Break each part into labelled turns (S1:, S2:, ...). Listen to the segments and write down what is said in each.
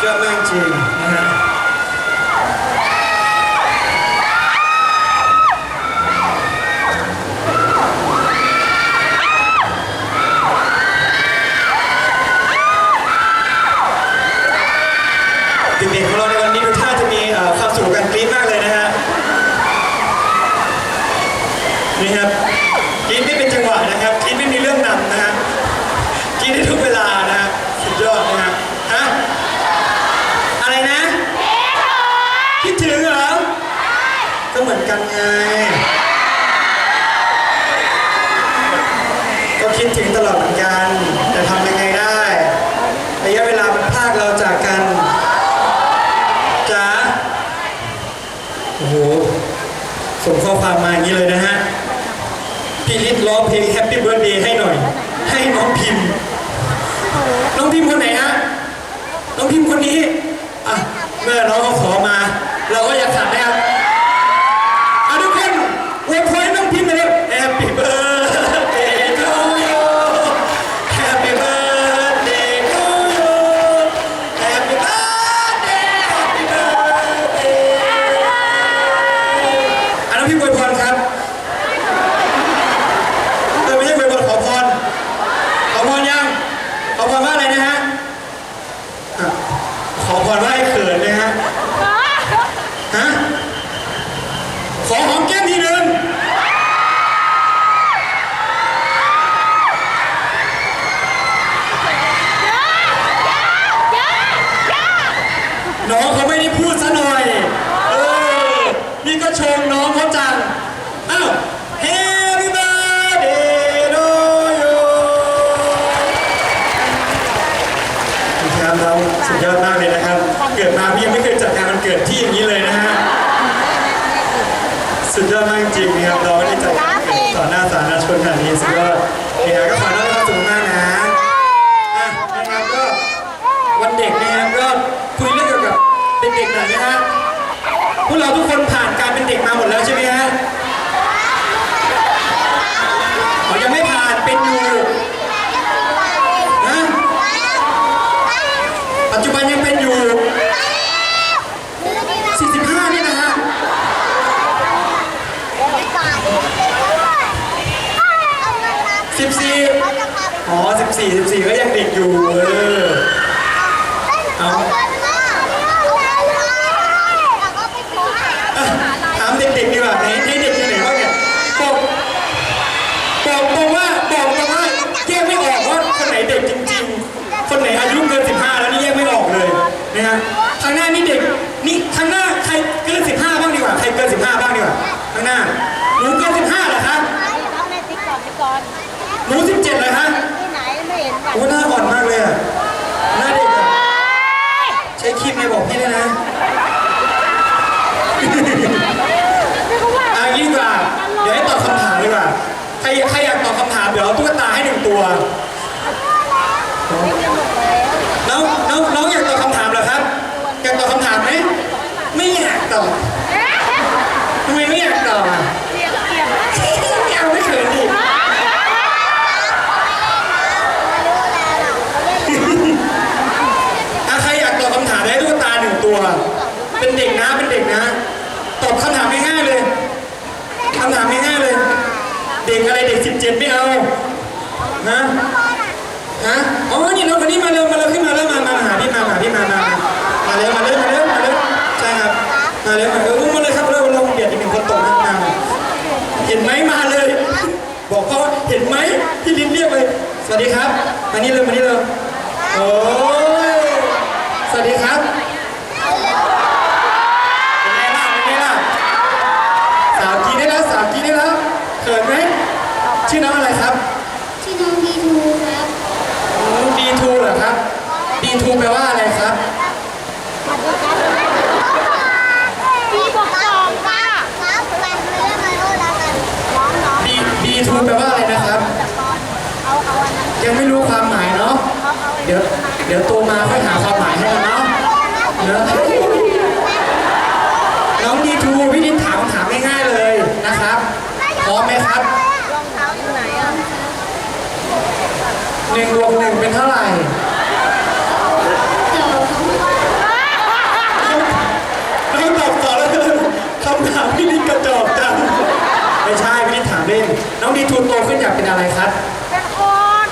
S1: เยอะ ส่งข้อความมาอย่างนี้เลยนะฮะพี่ลิศร้องเพลง Happy Birthday ให้หน่อย ให้น้องพิมพ์ น้องพิมพ์คนไหนฮะ น้องพิมพ์คนนี้ อะ เมื่อน้องเขาขอมา เราก็อยากขัด น้องเขาไม่ได้พูดซะหน่อยเออนี่ก็ชมน้องเขาจังอ้าว Happy birthday to you ครับเราสุดยอดมากเลยนะครับ เกิดมาพี่ยังไม่เคยจัดงานวันเกิดที่อย่างนี้เลยนะฮะ สุดยอดมากจริงนะครับเราไม่ได้จัดงานวันเกิดต่อหน้าสาธารณชนขนาดนี้สุดยอดเนี่ครับก็ขอให้ความสุขมากนะอะนะครับก็วันเด็กนะครับก็คุยเรื่องเกี่ยวกับเด็กๆห น่อยนะฮะพวกเราทุกคนผ่านการเป็นเด็กมาหมดแล้วใช่ไหมฮะอ๋อยังไม่ผ่านเป็นอยู่นะปัจจุบันยังเป็นอยู่ 45 นี่นะฮะ 14 อ๋อ 14 14 ก็ยังเด็กอยู่ เออ เอาอะถามเด็กๆดีกว่าไหนไหนเด็กอยู่ไหนบ้างเนี่ยบอกบอกตรงว่าบอกตรงว่าแยกไม่ออกว่าคนไหนเด็กจริงๆ คนไหนอายุเกิน 15 แล้วนี่แยกไม่ออกเลย นะฮะข้างหน้านี่เด็กนี่ข้างหน้าใครเกิน15บ้างดีกว่าใครเกิน15บ้างดีกว่าข้างหน้าหนูเกิน15เหรอครับหนู17เหรอครับโอ้หน้าอ่อนมากเลยอะหน้าเด็กอะใช้ครีมไงบอกพี่ด้วยนะเอางี้ดีกว่าเดี๋ยวให้ตอบคำถามดีกว่าใครใครอยากตอบคำถามเดี๋ยวเอาตุ๊กตาให้หนึ่งตัว น้องน้องน้องอยากตอบคำถามเหรอครับ อยากตอบคำถามไหม ไม่อยากตอบทำไมไม่อยากตอบอะไม่เอาไม่เขินดิ อะใครอยากตอบคำถามได้ตุ๊กตาหนึ่งตัว เป็นเด็กนะ เป็นเด็กนะ ตอบคำถามง่ายๆเลย คำถามง่ายๆเลย เด็ก อะไรเด็กสิบเจ็ดไม่เอาฮะฮะอ๋อนี่น้องคนนี้มาเร็วมาเร็วขึ้นมาแล้วมามาหาพี่มาหาพี่มามามาเร็วมาเร็วมาเร็วมาเร็วใช่ครับมาเร็วมาเร็วอุ้มมาเลยครับเร็วเราเบียดอีกหนึ่งคนตกน้ำมาเห็นไหมมาเลย บอกเขาเห็นไหมที่ลิ้นเรียกเลยสวัสดีครับมานี่เลยมานี่เลยโอ้ย สวัสดีครับ เป็นไงล่ะเป็นไงล่ะ สาวกีได้แล้ว สาวกีได้แล้วเขินไหม ชื่อน้องอะไรครับ
S2: ชื่อน้องดีทูครับ
S1: ดีทูเหรอครับดีทูแปลว่าอะไรครับ
S2: พี่บอกสองค่ะครับแฟนเรื่องมาโน่นแล้วกันน้องน้อง
S1: ดีดีทูแปลว่าอะไรนะครับ
S2: เอาเอาอันนั้น
S1: ยังไม่รู้ความหมายเนาะ
S2: เขาเอา
S1: เดี๋ยวเดี๋ยวโตมาค่อยหาความหมายให้กันเนาะเนอะน้องดีทูพี่นิดถามคำถามง่ายๆเลยนะครับพร้อมไหมครับ
S2: หนึ่
S1: งบวกหนึ่งเป็นเท่าไหร่
S2: ไม่ต้อง
S1: ตอบต่อแล้วคำถามพี่นิดกระจอกจังไม่ใช่พี่นิดถามเล่น น้องดีทูนโตขึ้นอยากเป็นอะไรครับ เป็นคน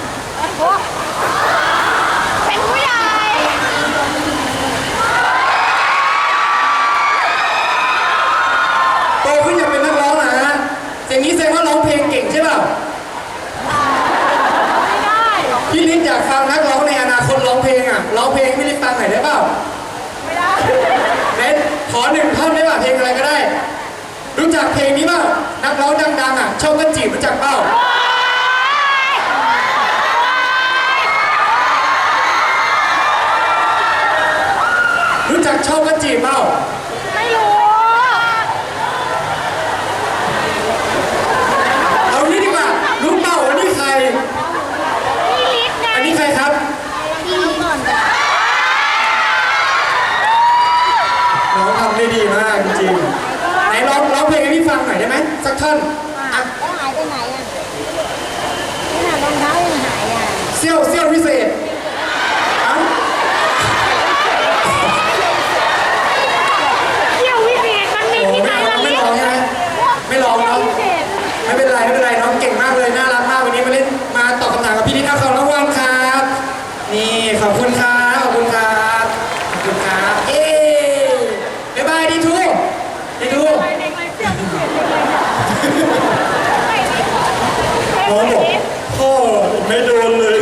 S1: ลงนี้เปล่านักร้องดังๆอะชอบกันจีบรู้จักเปล่ารู้จักชอบกันจีบเปล่า
S2: ไม่รู้
S1: เอานี่ดีกว่า รู้เปล่าว่านี่ใคร
S2: พี่ลิศไง
S1: อันนี้ใครครับ
S2: พี่ลิศก่อนจ้ะ
S1: น้องทำได้ดีมากจริงๆไหนร้องร้องเพลงให้พี่ฟังหน่ อยได้ไหมสักท่อนอะ
S2: แล้วหายไปไหนอะขนาดรองเท้ายังหายอะ
S1: เซี่ยวเซี่ยวพิเศษเอ้า
S2: เที่ยววิเศษมันมี
S1: โอ้
S2: ที่ไหน
S1: ไม่
S2: ล่ะ
S1: ไม่
S2: ลิศ
S1: ร้องใช่ไหมไม่ร้องเนาะ
S2: วิเศษ
S1: ไม่เป็นไรไม่เป็นไรน้องเก่งมากเลยน่ารักมากวันนี้มาเล่นมาตอบคำถามกับพี่นิดเอาของรางวัลครับ นี่ขอบคุณครับขอบคุณครับขอบคุณครับเอ๊บ๊ายบายดีทูดีทู
S2: ไปเด็กเลยเที่ยววิเศษเลย
S1: น้องบอกพ่อไม่โดนเลย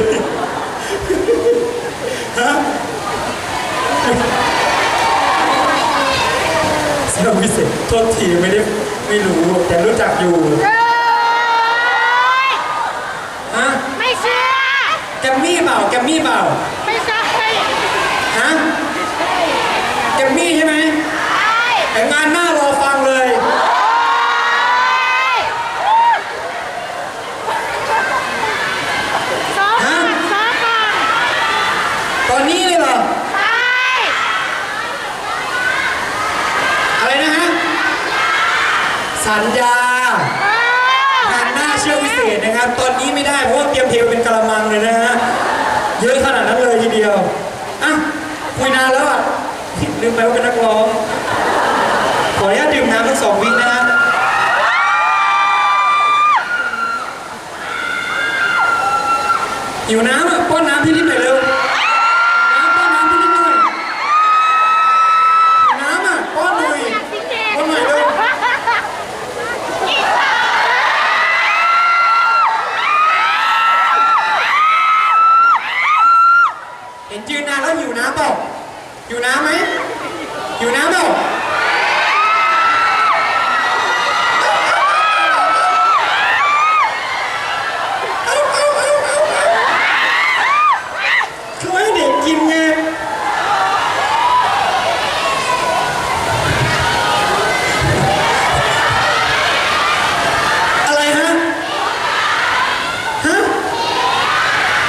S1: ฮะเซล พิเศษโทษทีไม่ได้ไม่รู้แต่รู้จักอยู่
S2: เฮ้ย
S1: ฮะ
S2: ไม่เชื่อ
S1: แกมมี่เปล่าแกมมี่เปล่า
S2: ไม่ใช่ใช่
S1: ฮะแกมมี่ใช่ไหมแต่งานหน้ารอฟังเลย
S2: ซ้อมก่อนซ้อมก่อน
S1: ตอนนี้เลยเหรอ
S2: ไป
S1: อะไรนะฮะ สัญญา
S2: เอองา
S1: นหน้าเชื่อวิเศษนะครับ ตอนนี้ไม่ได้เพราะว่าเตรียมเพลงเป็นกระมังเลยนะฮะ เยอะขนาดนั้นเลยทีเดียว อะ คุยนานแล้วอะลืมไปว่าเป็นนักร้อง ขออนุญาตดื่มน้ำทั้งสองวินะฮะหิวน้ำอะ เอา
S2: เอา
S1: เอาเอาเขาให้เด็กกินไงอะไรฮะ ฮะ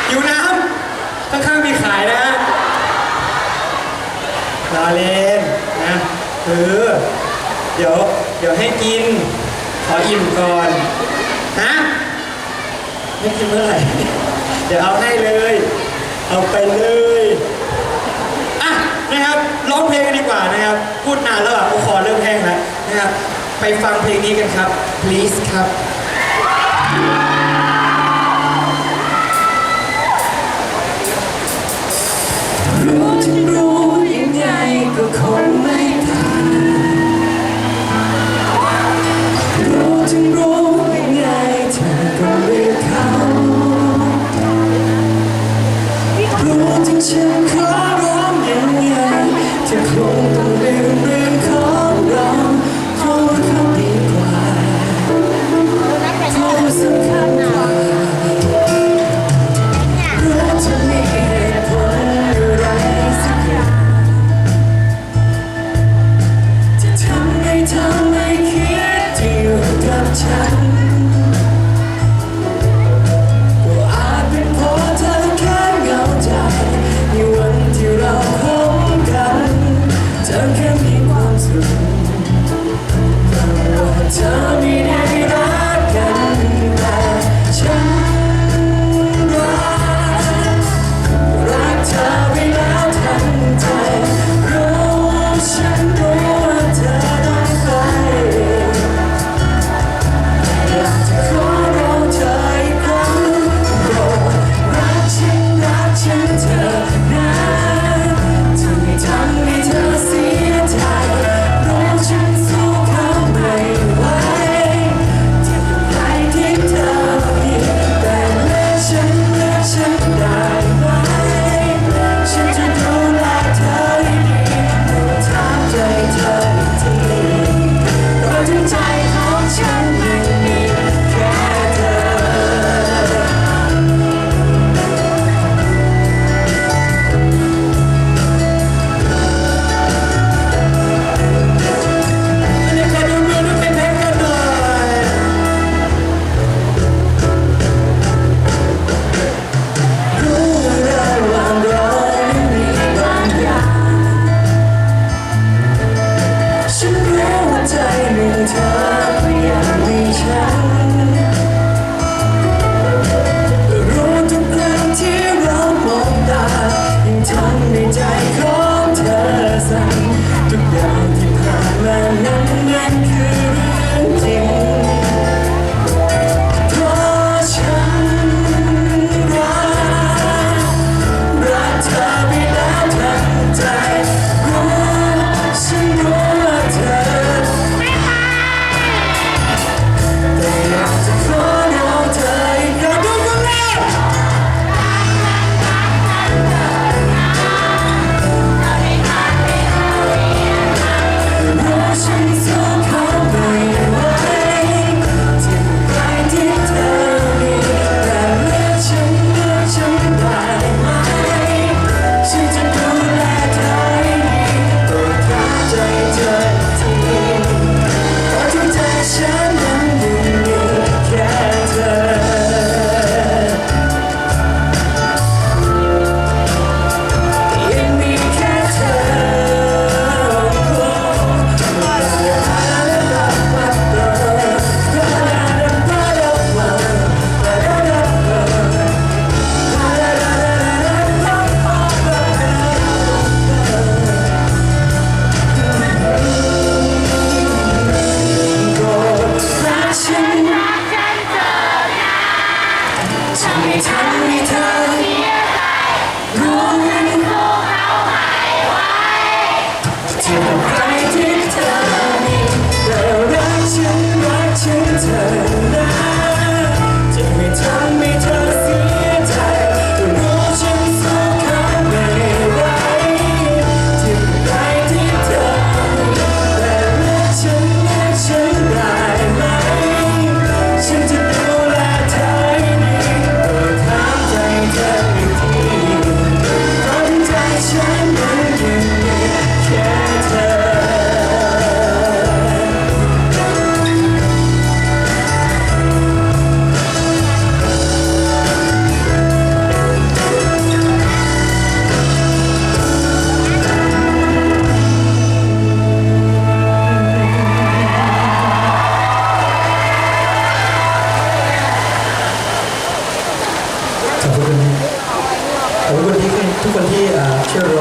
S1: หิวน้ำข้างๆมีขายนะฮะลาเลนนะเออเดี๋ยว เดี๋ยวให้กิน ขออิ่มก่อน ฮะ ไม่กินเมื่อไหร่ เดี๋ยวเอาให้เลย เอาไปเลยอะนะครับร้องเพลงกันดีกว่านะครับ พูดนานแล้วอะผมขอเริ่มแห้งแล้วนะครับ ไปฟังเพลงนี้กันครับ please ครับ